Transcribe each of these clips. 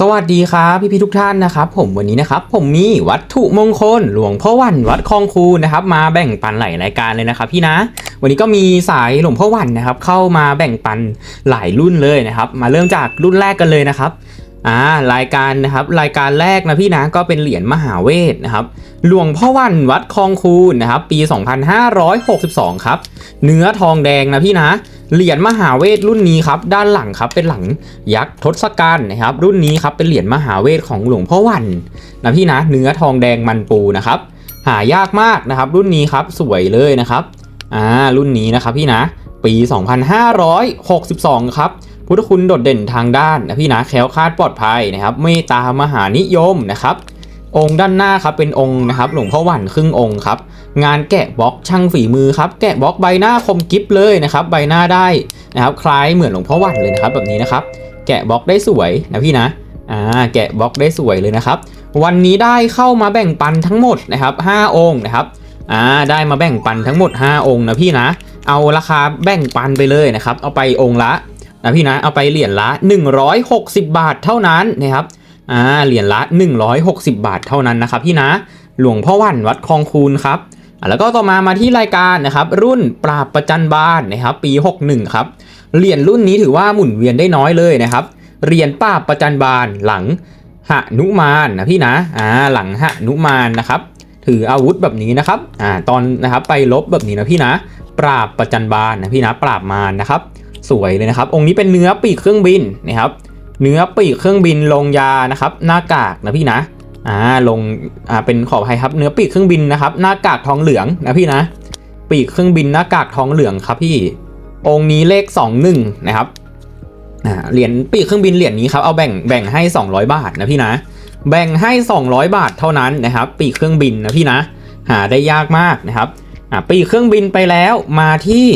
สวัสดีครับพี่พี่ๆทุกท่านนะครับผมวันนี้นะครับผมมีวัตถุมงคลหลวงพ่อวันวัดคลองคูนะครับมาแบ่งปันหลายรายการเลยนะครับพี่นะ วันนี้ก็มีสายหลวงพ่อวันนะครับเข้ามาแบ่งปันหลายรุ่นเลยนะครับ มาเริ่มจากรุ่นแรกกันเลยนะครับ อ่ารายการนะครับรายการแรกนะพี่นะก็เป็นเหรียญมหาเวทนะครับหลวงพ่อวันวัดคลองคูนะครับปี 2562 ครับ เนื้อทองแดงนะพี่นะเหรียญมหาเวทรุ่นนี้ครับด้านหลังครับเป็นหลังยักษ์ทศกัณฐ์นะครับรุ่นนี้ครับเป็นเหรียญมหาเวทของหลวงพ่อวันนะพี่นะเนื้อทองแดงมันปูนะครับหายากมากนะครับรุ่นนี้ครับสวยเลยนะครับอ่ารุ่นนี้นะครับพี่นะปี 2562 ครับ พุทธคุณโดดเด่นทางด้านนะพี่นะแคล้วคลาดปลอดภัยนะครับเมตตามหานิยมนะครับ องค์ด้านหน้าครับเป็นองค์นะครับ หลวงพ่อหวันครึ่งองค์ครับงานแกะบล็อกช่างฝีมือครับแกะบล็อกใบหน้าคมกิฟเลยนะครับ ใบหน้าได้นะครับ คล้ายเหมือนหลวงพ่อหวันเลยนะครับ แบบนี้นะครับ แกะบล็อกได้สวยนะพี่นะอ่าแกะบล็อกได้สวยเลยนะครับ วันนี้ได้เข้ามาแบ่งปันทั้งหมดนะครับ 5 องค์นะครับอ่าได้มาแบ่งปันทั้งหมด 5 องค์นะพี่นะ เอาราคาแบ่งปันไปเลยนะครับ เอาไปองค์ละ นะพี่นะเอาไปเหรียญละ 160 บาทเท่านั้นนะครับอ่าเหรียญละ 160 บาทเท่านั้นนะครับพี่นะหลวงพ่อวันวัดคลองคูนครับอะแล้วก็ต่อมามาที่รายการนะครับรุ่นปราบประจันบานนะครับปี 61ครับเหรียญรุ่นนี้ถือว่าหมุนเวียนได้น้อยเลยนะครับเหรียญปราบประจันบานหลังหนุมานนะพี่นะอ่าหลังหนุมานนะครับถืออาวุธแบบนี้นะครับอ่าตอนนะครับไปลบแบบนี้นะพี่นะ ปราบประจันบานนะพี่นะปราบมารนะครับ สวยเลยนะครับ องค์นี้เป็นเนื้อปีกเครื่องบินนะครับ เนื้อปีกเครื่องบินลงยานะครับ หน้ากากนะพี่นะอ่าลงอ่าเป็นขออภัยครับ เนื้อปีกเครื่องบินนะครับ หน้ากากทองเหลืองนะพี่นะ ปีกเครื่องบินหน้ากากทองเหลืองครับพี่ องค์นี้เลข21นะครับอ่าเหรียญปีกเครื่องบินเหรียญนี้ครับเอาแบ่งแบ่งให้ 200 บาทนะพี่นะ แบ่งให้ 200 บาทเท่านั้นนะครับ ปีกเครื่องบินนะพี่นะ หาได้ยากมากนะครับอ่าปีกเครื่องบินไปแล้วมาที่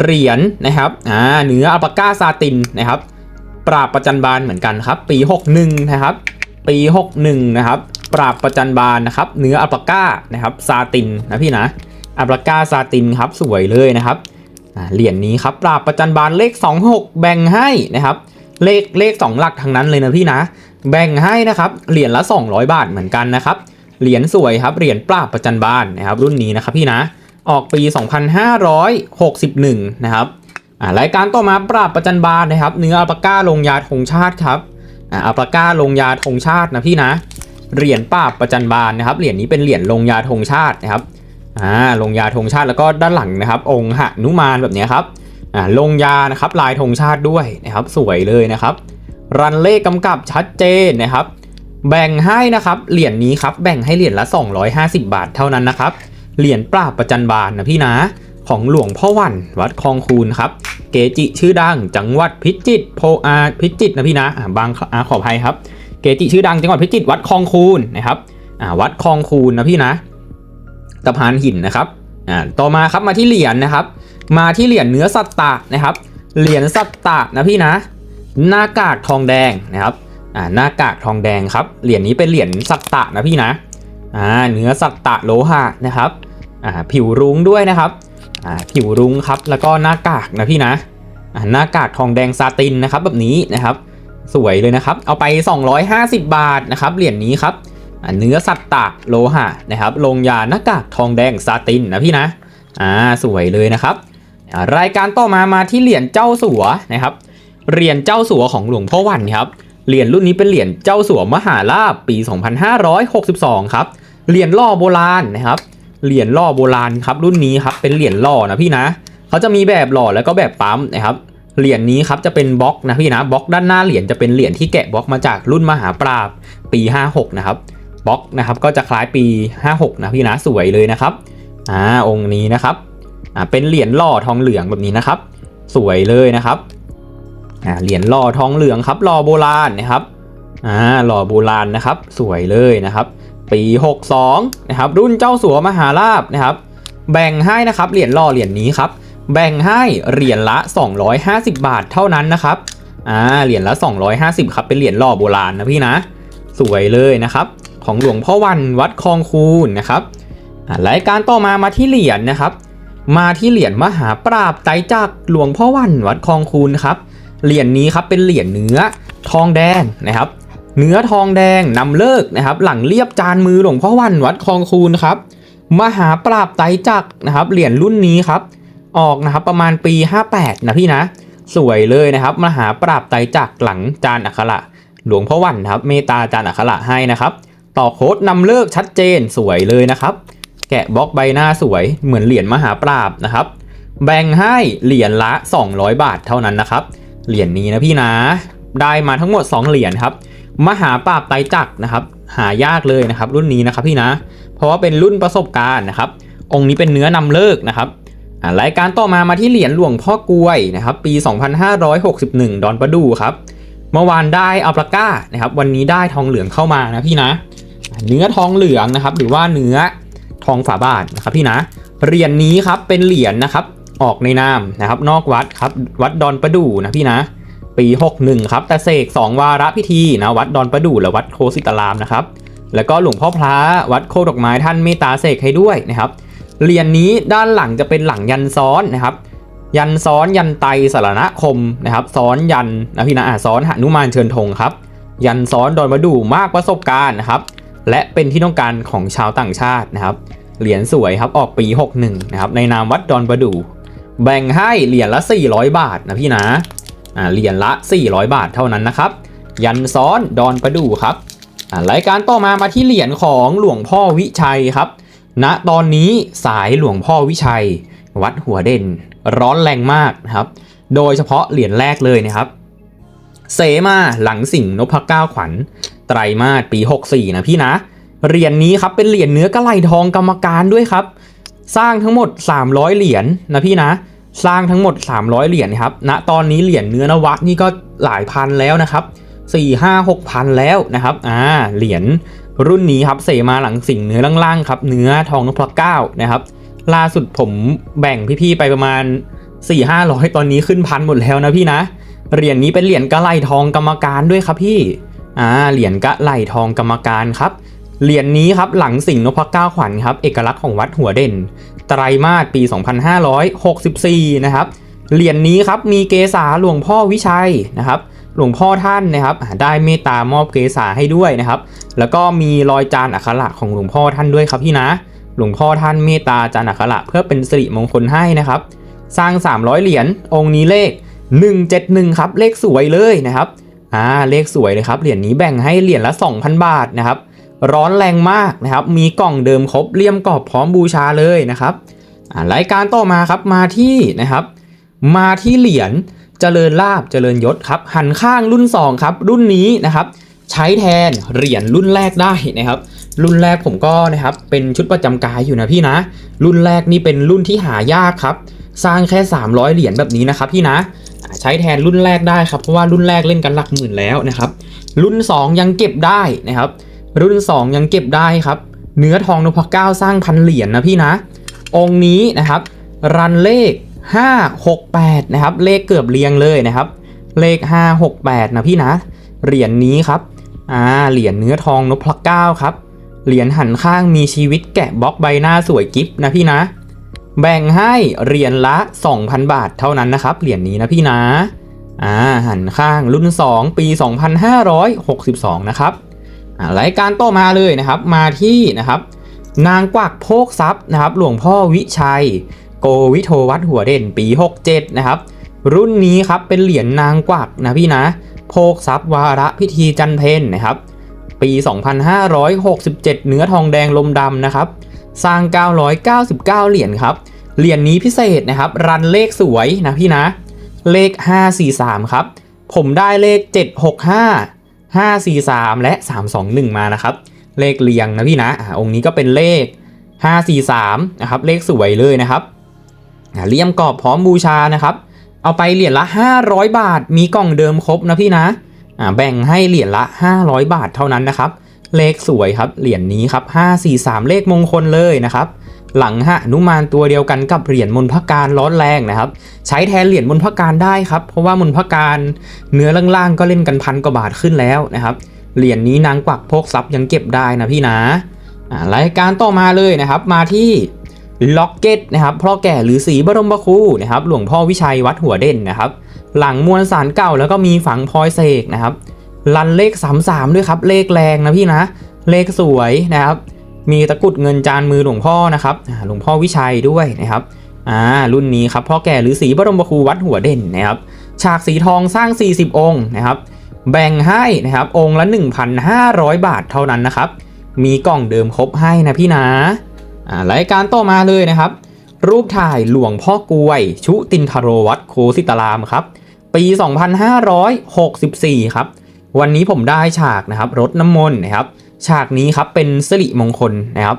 เหรียญนะครับอ่าเนื้ออัลปาก้าซาตินนะครับ ปราบประจันบานเหมือนกันครับ ปี 61 นะครับ ปี 61 นะครับ ปราบประจันบานนะครับเนื้ออัลปาก้านะครับซาตินนะพี่นะอัลปาก้าซาตินครับสวยเลยนะครับเหรียญนี้ครับปราบประจันบานเลข 26 แบ่งให้นะครับเลขเลข 2 หลักทั้งนั้นเลยนะพี่นะ แบ่งให้นะครับเหรียญละ 200 บาทเหมือนกันนะครับเหรียญสวยครับเหรียญปราบประจันบานนะครับรุ่นนี้นะครับพี่นะ ออกปี 2561 นะครับอ่ารายการต่อมาปราบประจันบานนะครับ เนื้ออัลปาก้าลงยาธงชาติครับอัลปาก้าลงยาธงชาตินะพี่นะเหรียญปราบประจันบานนะครับเหรียญนี้เป็นเหรียญลงยาธงชาตินะครับอ่าลงยาธงชาติแล้วก็ด้านหลังนะครับ องค์หนุมานแบบนี้ครับอ่าลงยานะครับลายธงชาติด้วยนะครับ สวยเลยนะครับ รันเลขกำกับชัดเจนนะครับ แบ่งให้นะครับเหรียญนี้ครับแบ่งให้เหรียญละ 250 บาทเท่านั้นนะครับ เหรียญปราบประจันบานนะพี่นะ ของหลวงพ่อวันวัดคลองคูนครับ เกจิชื่อดังจังหวัดพิจิตรโพอาพิจิตรนะพี่นะอ่าบางอาขออภัยครับ เกจิชื่อดังจังหวัดพิจิตรวัดคลองคูนนะครับอ่าวัดคลองคูนนะพี่นะตะพานหินนะครับอ่าต่อมาครับมาที่เหรียญนะครับ มาที่เหรียญเนื้อสัตตะนะครับ เหรียญสัตตะนะพี่นะ หน้ากากทองแดงนะครับอ่าหน้ากากทองแดงครับ เหรียญนี้เป็นเหรียญสัตตะนะพี่นะอ่าเนื้อสัตตะโลหะนะครับ อ่าผิวรุ้งด้วยนะครับอ่าผิวรุ้งครับแล้วก็หน้ากากนะพี่นะอ่าหน้ากากทองแดงซาตินนะครับแบบนี้นะครับ สวยเลยนะครับ เอาไป 250 บาทนะครับเหรียญนี้ครับเนื้อสัตว์ตะโลหะนะครับลงยาหน้ากากทองแดงซาตินนะพี่นะอ่าสวยเลยนะครับ รายการต่อมามาที่เหรียญเจ้าสัวนะครับเหรียญเจ้าสัวของหลวงพ่อวันครับเหรียญรุ่นนี้เป็นเหรียญเจ้าสัวมหาลาภปี 2562 ครับ เหรียญล่อโบราณนะครับ เหรียญล่อโบราณครับรุ่นนี้ครับเป็นเหรียญล่อนะพี่นะเขาจะมีแบบหล่อแล้วก็แบบปั๊มนะครับเหรียญนี้ครับจะเป็นบล็อกนะพี่นะบล็อกด้านหน้าเหรียญจะเป็นเหรียญที่แกะบล็อกมาจากรุ่นมหาปราบปี 56 นะครับบล็อกนะครับก็จะคล้ายปี 56 นะพี่นะสวยเลยนะครับอ่าองค์นี้นะครับอ่าเป็นเหรียญล่อทองเหลืองแบบนี้นะครับ สวยเลยนะครับอ่าเหรียญล่อทองเหลืองครับล่อโบราณนะครับอ่าหล่อโบราณนะครับ สวยเลยนะครับ ปี 62นะครับรุ่นเจ้าสัวมหาลาบนะครับแบ่งให้นะครับเหรียญล่อเหรียญนี้ครับแบ่งให้เหรียญละ 250 บาทเท่านั้นนะครับอ่าเหรียญละ 250ครับเป็นเหรียญล่อโบราณนะพี่นะ สวยเลยนะครับของหลวงพ่อวันวัดคลองคูนนะครับอ่ารายการต่อมามาที่เหรียญนะครับ มาที่เหรียญมหาปราบไตจักหลวงพ่อวันวัดคลองคูนครับเหรียญนี้ครับเป็นเหรียญเนื้อทองแดงนะครับ เนื้อทองแดงนำเลิกนะครับ หลังเรียบจานมือหลวงพ่อวันวัดคลองคูนครับมหาปราบไตจักรนะครับเหรียญรุ่นนี้ครับ ออกนะครับประมาณปี 58 นะพี่นะ สวยเลยนะครับ มหาปราบไตจักรหลังจานอักขระหลวงพ่อวันครับ เมตตาจานอักขระให้นะครับ ต่อโค้ดนำเลิกชัดเจนสวยเลยนะครับ แกะบล็อกใบหน้าสวยเหมือนเหรียญมหาปราบนะครับ แบ่งให้เหรียญละ 200 บาทเท่านั้นนะครับเหรียญนี้นะพี่นะ ได้มาทั้งหมด 2 เหรียญครับ มหาปราบไตจักรนะครับ หายากเลยนะครับ รุ่นนี้นะครับพี่นะ เพราะว่าเป็นรุ่นประสบการณ์นะครับ องค์นี้เป็นเนื้อนำเลิกนะครับรายการต่อมามาที่เหรียญหลวงพ่อกลวยนะครับ ปี 2561 ดอนประดูครับ เมื่อวานได้อัลปาก้านะครับ วันนี้ได้ทองเหลืองเข้ามานะพี่นะ เนื้อทองเหลืองนะครับ หรือว่าเนื้อทองฝาบาทนะครับพี่นะเหรียญนี้ครับเป็นเหรียญนะครับ ออกในนามนะครับ นอกวัดครับวัดดอนประดู่นะพี่นะ ปี 61 ครับ แต่เสก 2 วาระพิธีนะวัดดอนประดู่และวัดโคสิตารามนะครับ แล้วก็หลวงพ่อพระวัดโคดอกไม้ท่านเมตตาเสกให้ด้วยนะครับ เหรียญนี้ด้านหลังจะเป็นหลังยันซ้อนนะครับ ยันซ้อนยันไตสารณคมนะครับ ซ้อนยันนะพี่นะอะซ้อนหนุมานเชิญธงครับ ยันซ้อนดอนประดู่มากประสบการณ์นะครับ และเป็นที่ต้องการของชาวต่างชาตินะครับ เหรียญสวยครับออกปี 61 นะครับในนามวัดดอนประดู่แบ่งให้เหรียญละ 400 บาทนะพี่นะ อ่าเหรียญละ 400 บาทเท่านั้นนะครับ ยันซ้อนดอนประดู่ครับอ่ารายการต่อมามาที่เหรียญของหลวงพ่อวิชัยครับณตอนนี้สายหลวงพ่อวิชัย วัดหัวเด่น ร้อนแรงมากนะครับ โดยเฉพาะเหรียญแรกเลยนะครับเสมาหลังสิ่งนพเก้าขวัญ ไตรมาสปี 64 นะพี่นะ เหรียญนี้ครับเป็นเหรียญเนื้อกระไหลทองกรรมการด้วยครับ สร้างทั้งหมด 300 เหรียญนะพี่นะ สร้างทั้งหมด 300 เหรียญครับณตอนนี้เหรียญเนื้อนวะนี่ก็หลายพันแล้วนะครับ4 5 6พันแล้วนะครับอ่าเหรียญรุ่นนี้ครับเสมาหลังสิ่งเนื้อล่างๆครับเนื้อทองนพเก้านะครับล่าสุดผมแบ่งพี่ๆไปประมาณ 4 5 0 0 ตอนนี้ขึ้นพันหมดแล้วนะพี่นะเหรียญนี้เป็นเหรียญกระไหลทองกรรมการด้วยครับพี่อ่าเหรียญกระไหลทองกรรมการครับ เหรียญนี้ครับหลังสิ่งนพเก้าขวัญครับเอกลักษณ์ของวัดหัวเด่น ไตรมาสปี 2564 นะครับเหรียญนี้ครับมีเกษาหลวงพ่อวิชัยนะครับหลวงพ่อท่านนะครับได้เมตตามอบเกษาให้ด้วยนะครับ แล้วก็มีรอยจานอักขระของหลวงพ่อท่านด้วยครับพี่นะ หลวงพ่อท่านเมตตาจานอักขระเพื่อเป็นสิริมงคลให้นะครับ สร้าง 300 เหรียญองค์นี้เลข 171 ครับเลขสวยเลยนะครับอ่าเลขสวยเลยครับเหรียญนี้แบ่งให้เหรียญละ 2,000 บาทนะครับ ร้อนแรงมากนะครับ มีกล่องเดิมครบเลี่ยมกรอบพร้อมบูชาเลยนะครับรายการต่อมาครับมาที่นะครับ มาที่เหรียญเจริญลาบเจริญยศครับ หันข้างรุ่น 2 ครับ รุ่นนี้นะครับ ใช้แทนเหรียญรุ่นแรกได้นะครับ รุ่นแรกผมก็นะครับ เป็นชุดประจำกายอยู่นะพี่นะ รุ่นแรกนี่เป็นรุ่นที่หายากครับ สร้างแค่ 300 เหรียญแบบนี้นะครับพี่นะใช้แทนรุ่นแรกได้ครับเพราะว่ารุ่นแรกเล่นกันหลักหมื่นแล้วนะครับ รุ่น 2 ยังเก็บได้นะครับ รุ่น 2 ยังเก็บได้ครับ เนื้อทองนพเก้าสร้างพันเหรียญนะพี่นะ องค์นี้นะครับ รันเลข 568 นะครับ เลขเกือบเรียงเลยนะครับ เลข 568 นะพี่นะ เหรียญนี้ครับ อ่า เหรียญเนื้อทองนพเก้าครับ เหรียญหันข้างมีชีวิตแกะบล็อกใบหน้าสวยกิฟนะพี่นะ แบ่งให้เหรียญละ 2,000 บาทเท่านั้นนะครับ เหรียญนี้นะพี่นะ อ่า หันข้างรุ่น 2 ปี 2562 นะครับอ่า รายการต่อมาเลยนะครับ มาที่นะครับ นางกวักโพกทรัพย์นะครับ หลวงพ่อวิชัย โกวิโทวัดหัวเด่นปี 67 นะครับ รุ่นนี้ครับเป็นเหรียญนางกวักนะพี่นะ โพกทรัพย์วาระพิธีจันเพนนะครับ ปี 2567 เนื้อทองแดงลมดำนะครับ สร้าง 999 เหรียญครับ เหรียญนี้พิเศษนะครับ รันเลขสวยนะพี่นะ เลข 543 ครับ ผมได้เลข 765 543 และ 321 มานะครับ เลขเรียงนะพี่นะอองค์นี้ก็เป็นเลข 543นะครับเลขสวยเลยนะครับเลี่ยมกรอบพร้อมบูชานะครับ เอาไปเหรียญละ 500 บาท มีกล่องเดิมครบนะพี่นะแบ่งให้เหรียญละ 500 บาทเท่านั้นนะครับ เลขสวยครับเหรียญนี้ครับ543 เลขมงคลเลยนะครับ หลังหนุมานตัวเดียวกันกับเหรียญมนพการร้อนแรงนะครับ ใช้แทนเหรียญมนพการได้ครับ เพราะว่ามนพการเนื้อล่างๆก็เล่นกันพันกว่าบาทขึ้นแล้วนะครับ เหรียญนี้นางกวักพกทรัพย์ยังเก็บได้นะพี่นะอ่ารายการต่อมาเลยนะครับ มาที่ล็อกเก็ตนะครับพ่อแก่หรือสีบรมครูนะครับ หลวงพ่อวิชัยวัดหัวเด่นนะครับ หลังมวลสารเก่าแล้วก็มีฝังพลอยเสกนะครับ ลันเลข 33 ด้วยครับ เลขแรงนะพี่นะ เลขสวยนะครับ มีตะกุดเงินจานมือหลวงพ่อนะครับหลวงพ่อวิชัยด้วยนะครับอ่ารุ่นนี้ครับพ่อแก่หรือสีบรมครูวัดหัวเด่นนะครับฉากสีทองสร้าง 40 องค์นะครับแบ่งให้นะครับองค์ละ 1,500 บาทเท่านั้นนะครับมีกล่องเดิมครบให้นะพี่นะอ่ารายการต่อมาเลยนะครับ รูปถ่ายหลวงพ่อกวย ชุตินทโรวัดโคสิตารามครับปี 2564 ครับ วันนี้ผมได้ฉากนะครับรถน้ำมนต์นะครับ ฉากนี้ครับเป็นสิริมงคลนะครับ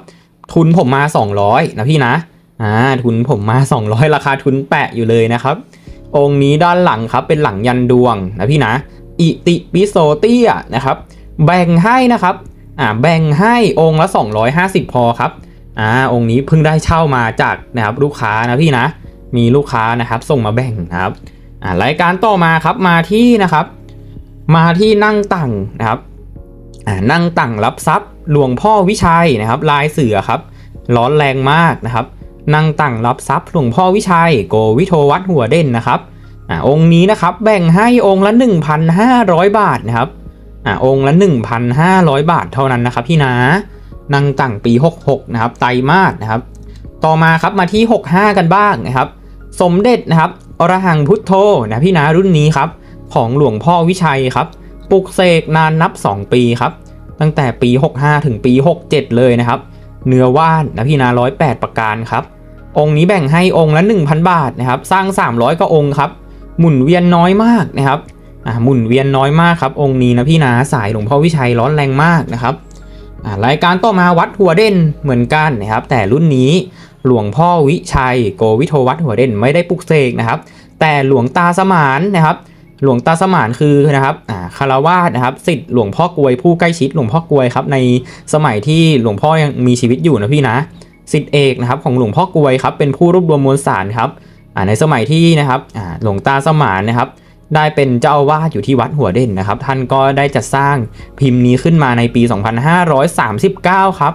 ทุนผมมา 200 นะพี่นะอ่าทุนผมมา 200 ราคาทุนแปะอยู่เลยนะครับ องค์นี้ด้านหลังครับเป็นหลังยันดวงนะพี่นะ อิติปิโสเตียนะครับ แบ่งให้นะครับอ่าแบ่งให้องค์ละ 250 พอครับอ่าองค์นี้เพิ่งได้เช่ามาจากนะครับลูกค้านะพี่นะ มีลูกค้านะครับส่งมาแบ่งนะครับอ่ารายการต่อมาครับมาที่นะครับ มาที่นั่งตังนะครับ นั่งตังรับทรัพย์หลวงพ่อวิชัยนะครับ ลายเสือครับ ร้อนแรงมากนะครับ นั่งตังรับทรัพย์หลวงพ่อวิชัย โกวิโทวัดหัวเด่นนะครับอ่าองค์นี้นะครับแบ่งให้องค์ละ 1,500 บาทนะครับอ่าองค์ละ 1,500 บาทเท่านั้นนะครับพี่นะนั่งตังปี 66 นะครับ ไตรมาสนะครับ ต่อมาครับมาที่ 65 กันบ้างนะครับ สมเด็จนะครับอรหังพุทโธนะพี่นะรุ่นนี้ครับ ของหลวงพ่อวิชัยครับ ปลุกเสกนานนับ 2 ปีครับ ตั้งแต่ปี 65 ถึงปี 67 เลยนะครับ เนื้อว่านนะพี่นะ108 ประการครับ องค์นี้แบ่งให้องค์ละ 1,000 บาทนะครับ สร้าง 300กว่าองค์ครับ หมุนเวียนน้อยมากนะครับอ่าหมุนเวียนน้อยมากครับ องค์นี้นะพี่นะสายหลวงพ่อวิชัยร้อนแรงมากนะครับอ่ารายการต่อมาวัดหัวเด่นเหมือนกันนะครับ แต่รุ่นนี้หลวงพ่อวิชัยโกวิโทวัดหัวเด่นไม่ได้ปลุกเสกนะครับ แต่หลวงตาสมานนะครับ หลวงตาสมานคือนะครับคารวาสนะครับสิทธิ์หลวงพ่อกวยผู้ใกล้ชิดหลวงพ่อกวยครับในสมัยที่หลวงพ่อยังมีชีวิตอยู่นะพี่นะสิทธิเอกนะครับของหลวงพ่อกวยครับเป็นผู้รวบรวมมวลสารครับในสมัยที่นะครับหลวงตาสมานนะครับได้เป็นเจ้าอาวาสอยู่ที่วัดหัวเด่นนะครับ ท่านก็ได้จัดสร้างพิมพ์นี้ขึ้นมาในปี 2539 ครับ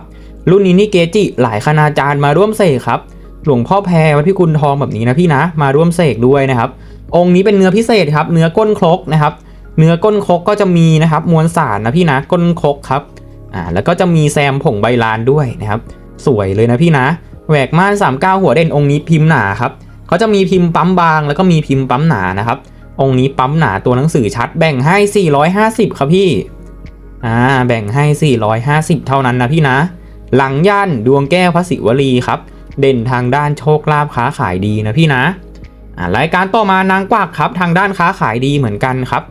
รุ่นนี้นี่เกจิหลายคณาจารย์มาร่วมเสกครับ หลวงพ่อแพรวัดพิกุลทองแบบนี้นะพี่นะ มาร่วมเสกด้วยนะครับ องค์นี้เป็นเนื้อพิเศษครับ เนื้อก้นครกนะครับ เนื้อก้นครกก็จะมีนะครับมวลสารนะพี่นะก้นครกครับอ่าแล้วก็จะมีแซมผงใบลานด้วยนะครับ สวยเลยนะพี่นะแหวกม่าน39 หัวเด่นองค์นี้พิมพ์หนาครับเขาจะมีพิมพ์ปั๊มบาง แล้วก็มีพิมพ์ปั๊มหนานะครับ องค์นี้ปั๊มหนาตัวหนังสือชัดแบ่งให้ 450 ครับพี่อ่าแบ่งให้ 450 เท่านั้นนะพี่นะ หลังย่านดวงแก้วพระศิวลีครับ เด่นทางด้านโชคลาภค้าขายดีนะพี่นะ รายการต่อมานางกวักครับทางด้านค้าขายดีเหมือนกันครับ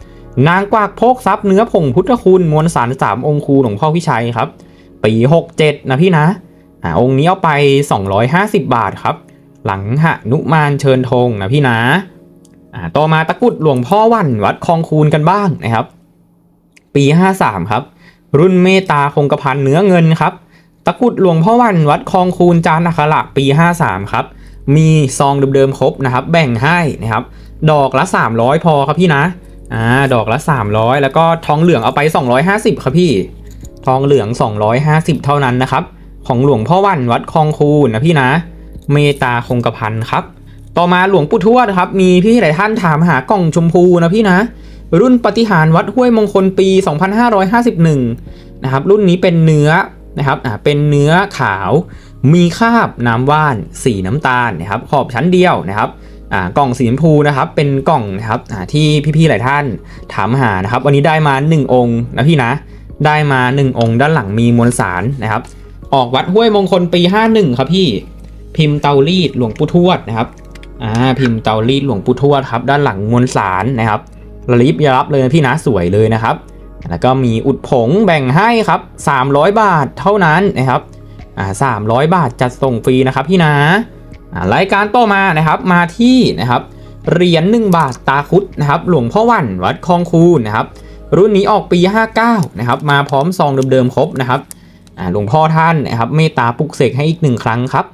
นางกวักโพกทรัพย์เนื้อผงพุทธคุณมวลสารสามองค์ครูหลวงพ่อวิชัยครับ ปี67นะพี่นะอ่าองค์นี้เอาไป 250 บาทครับ หลังหะนุมานเชิญธงนะพี่นะอ่าต่อมาตะกุดหลวงพ่อวันวัดคลองคูนกันบ้างนะครับ ปี 53 ครับ รุ่นเมตตาคงกระพันเนื้อเงินครับ ตะกุดหลวงพ่อวันวัดคลองคูนจานอัคระปี 53 ครับ มีซองเดิมๆครบนะครับ แบ่งให้นะครับ ดอกละ 300 พอครับพี่นะอ่าดอกละ 300 แล้วก็ทองเหลืองเอาไป 250 ครับพี่ ทองเหลือง 250 เท่านั้นนะครับ ของหลวงพ่อวันวัดคลองคูนนะพี่นะ เมตาคงกระพันครับ ต่อมาหลวงปู่ทวดครับ มีพี่หลายท่านถามหากล่องชมพูนะพี่นะ รุ่นปฏิหารวัดห้วยมงคลปี 2551 นะครับ รุ่นนี้เป็นเนื้อนะครับ อ่า เป็นเนื้อขาว มีคราบน้ำว่านสีน้ำตาลนะครับขอบชั้นเดียวนะครับอ่ากล่องสีชมพูนะครับเป็นกล่องนะครับอ่าที่พี่ๆหลายท่านถามหานะครับ วันนี้ได้มา 1 องค์นะพี่นะได้มา 1 องค์ ด้านหลังมีมวลสารนะครับ ออกวัดห้วยมงคลปี 51 ครับพี่พิมพ์เตารีดหลวงปู่ทวดนะครับอ่าพิมพ์เตารีดหลวงปู่ทวดครับด้านหลังมวลสารนะครับระลิบยรับเลยนะพี่นะสวยเลยนะครับ แล้วก็มีอุดผงแบ่งให้ครับ 300 บาทเท่านั้นนะครับ อ่า300บาทจัดส่งฟรีนะครับพี่นะอ่ารายการต่อมานะครับมาที่นะครับเหรียญ1บาทตาคุดนะครับหลวงพ่อวันวัดคลองคูนนะครับรุ่นนี้ออกปี 59นะครับมาพร้อมซองเดิมๆครบนะครับหลวงพ่อท่านนะครับเมตตาปลุกเสกให้อีกหนึ่งครั้งครับ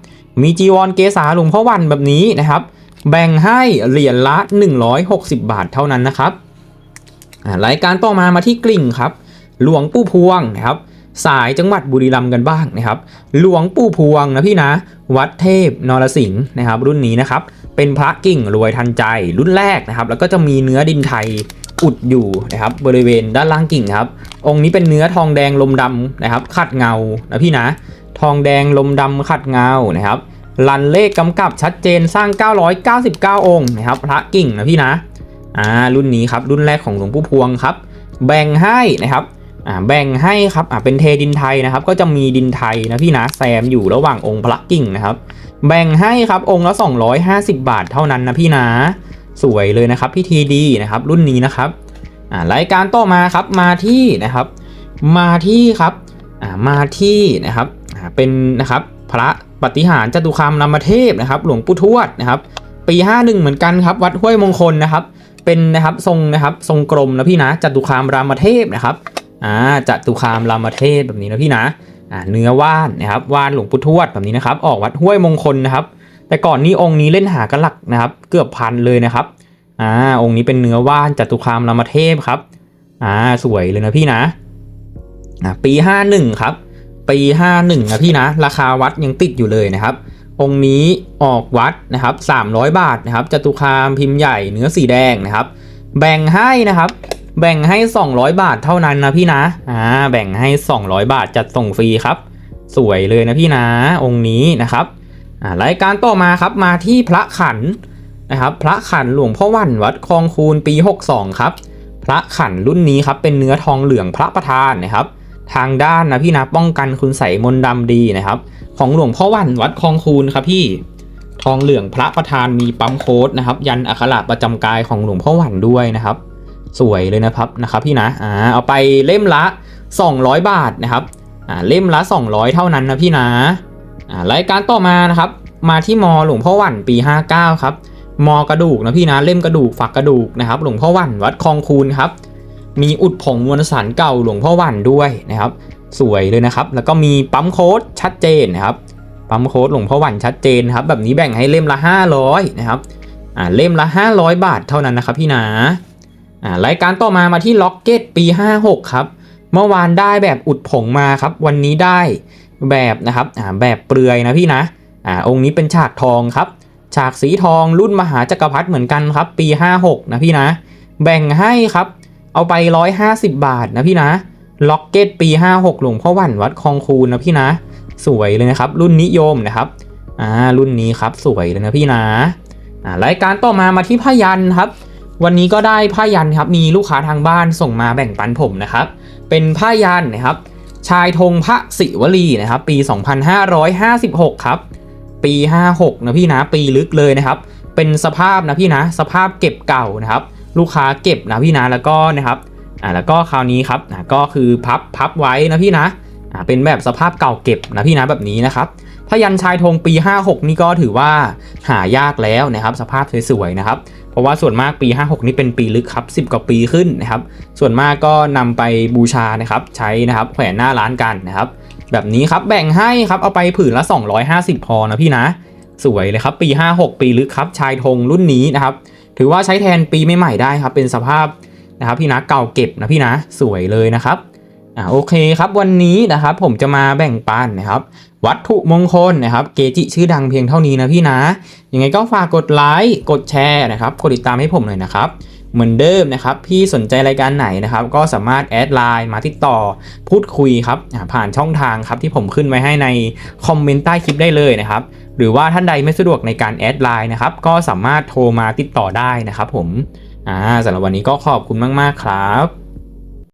มีจีวรเกษาหลวงพ่อวันแบบนี้นะครับ แบ่งให้เหรียญละ 160 บาทเท่านั้นนะครับรายการต่อมามาที่กลิ่งครับ หลวงปู่พวงนะครับ สายจังหวัดบุรีรัมย์กันบ้างนะครับ หลวงปู่พวงนะพี่นะ วัดเทพนรสิงห์นะครับ รุ่นนี้นะครับ เป็นพระกิ่งรวยทันใจรุ่นแรกนะครับ แล้วก็จะมีเนื้อดินไทยอุดอยู่นะครับ บริเวณด้านล่างกิ่งครับ องค์นี้เป็นเนื้อทองแดงลมดำนะครับ ขัดเงานะพี่นะ ทองแดงลมดำขัดเงานะครับลันเลขกำกับชัดเจนสร้าง 999 องค์นะครับพระกิ่งนะพี่นะอ่ารุ่นนี้ครับรุ่นแรกของหลวงปู่พวงครับ แบ่งให้นะครับ อ่าแบ่งให้ครับอ่าเป็นเทดินไทยนะครับ ก็จะมีดินไทยนะพี่นะแซมอยู่ระหว่างองค์พระกิ่งนะครับ แบ่งให้ครับองค์ละ 250 บาทเท่านั้นนะพี่นะสวยเลยนะครับพี่ทีดีนะครับ รุ่นนี้นะครับอ่ารายการต่อมาครับมาที่นะครับ มาที่ครับอ่ามาที่นะครับอ่าเป็นนะครับพระปฏิหารจตุคามรามเทพนะครับ หลวงปู่ทวดนะครับ ปี 51 เหมือนกันครับ วัดห้วยมงคลนะครับ เป็นนะครับทรงนะครับทรงกลมนะพี่นะจตุคามรามเทพนะครับ อ่าจตุคามรามเทพแบบนี้นะพี่นะอ่าเนื้อว่านนะครับว่านหลวงปู่ทวดแบบนี้นะครับ ออกวัดห้วยมงคลนะครับ แต่ก่อนนี้องค์นี้เล่นหากระหลักนะครับ เกือบพันเลยนะครับอ่าองค์นี้เป็นเนื้อว่านจตุคามรามเทพครับอ่าสวยเลยนะพี่นะอ่าปี 51 ครับ ปี 51 นะพี่นะ ราคาวัดยังติดอยู่เลยนะครับ องค์นี้ออกวัดนะครับ 300 บาทนะครับจตุคามพิมพ์ใหญ่เนื้อสีแดงนะครับ แบ่งให้นะครับ แบ่งให้ 200 บาทเท่านั้นนะพี่นะอ่าแบ่งให้ 200 บาทจัดส่งฟรีครับ สวยเลยนะพี่นะองค์นี้นะครับอ่ารายการต่อมาครับมาที่พระขันนะครับพระขันหลวงพ่อวันวัดคลองคูนปี 62 ครับ พระขันรุ่นนี้ครับเป็นเนื้อทองเหลืองพระประธานนะครับ ทางด้านนะพี่นะป้องกันคุณใสยมนต์ดำดีนะครับ ของหลวงพ่อวันวัดคลองคูนครับพี่ทองเหลืองพระประธานมีปั๊มโค้ดนะครับ ยันอักขระประจำกายของหลวงพ่อวันด้วยนะครับ สวยเลยนะครับนะครับพี่นะอ่าเอาไปเล่มละ 200 บาทนะครับอ่าเล่มละ 200 เท่านั้นนะพี่นะอ่ารายการต่อมานะครับ มาที่มอหลวงพ่อวันปี 59 ครับมอกระดูกนะพี่นะเล่มกระดูกฝักกระดูกนะครับหลวงพ่อวันวัดคลองคูนครับมีอุดผงมวลสารเก่าหลวงพ่อวันด้วยนะครับ สวยเลยนะครับ แล้วก็มีปั๊มโค้ดชัดเจนนะครับปั๊มโค้ดหลวงพ่อวันชัดเจนครับแบบนี้แบ่งให้เล่มละ 500นะครับอ่าเล่มละ 500 บาทเท่านั้นนะครับพี่นาอ่า รายการต่อมามาที่ล็อกเก็ตปี 56 ครับ เมื่อวานได้แบบอุดผงมาครับ วันนี้ได้แบบนะครับแบบเปลือยนะพี่นะอ่าองค์นี้เป็นฉากทองครับ ฉากสีทองรุ่นมหาจักรพรรดิเหมือนกันครับ ปี 56 นะพี่นะ แบ่งให้ครับ เอาไป 150 บาทนะพี่นะ ล็อกเก็ตปี 56 หลวงพ่อวันวัดคลองคูนนะพี่นะ สวยเลยนะครับ รุ่นนิยมนะครับอ่ารุ่นนี้ครับสวยเลยนะพี่นะอ่ารายการต่อมามาที่ผ้ายันครับ วันนี้ก็ได้ผ้ายันครับมีลูกค้าทางบ้านส่งมาแบ่งปันผมนะครับ เป็นผ้ายันนะครับ ชายธงพระศิวลีนะครับ ปี 2556 ครับ ปี 56 นะพี่นะปีลึกเลยนะครับ เป็นสภาพนะพี่นะ สภาพเก็บเก่านะครับ ลูกค้าเก็บนะพี่นะแล้วก็นะครับอ่าแล้วก็คราวนี้ครับอ่าก็คือพับพับไว้นะพี่นะอ่าเป็นแบบสภาพเก่าเก็บนะพี่นะแบบนี้นะครับพยันชายธงปี 56 นี่ก็ถือว่าหายากแล้วนะครับ สภาพสวยๆนะครับ ราะว่าส่วนมากปี 56 นี่เป็นปีลึกครับ 10 กว่าปีขึ้นนะครับ ส่วนมากก็นำไปบูชานะครับ ใช้นะครับแขวนหน้าร้านกันนะครับ แบบนี้ครับแบ่งให้ครับเอาไปผืนละ 250 พอนะพี่นะ สวยเลยครับปี 56 ปีลึกครับชายธงรุ่นนี้นะครับ ถือว่าใช้แทนปีใหม่ๆได้ครับ เป็นสภาพนะครับพี่นะเก่าเก็บนะพี่นะสวยเลยนะครับ อ่าโอเคครับวันนี้นะครับผมจะมาแบ่งปันนะครับ วัตถุมงคลนะครับ เกจิชื่อดังเพียงเท่านี้นะพี่นะยังไงก็ฝากกดไลค์กดแชร์นะครับกดติดตามให้ผมหน่อยนะครับเหมือนเดิมนะครับ พี่สนใจรายการไหนนะครับ ก็สามารถแอดไลน์มาติดต่อพูดคุยครับผ่านช่องทางครับที่ผมขึ้นไว้ให้ในคอมเมนต์ใต้คลิปได้เลยนะครับ หรือว่าท่านใดไม่สะดวกในการแอดไลน์นะครับ ก็สามารถโทรมาติดต่อได้นะครับ ผมอ่าสำหรับวันนี้ก็ขอบคุณมาก ๆ ครับ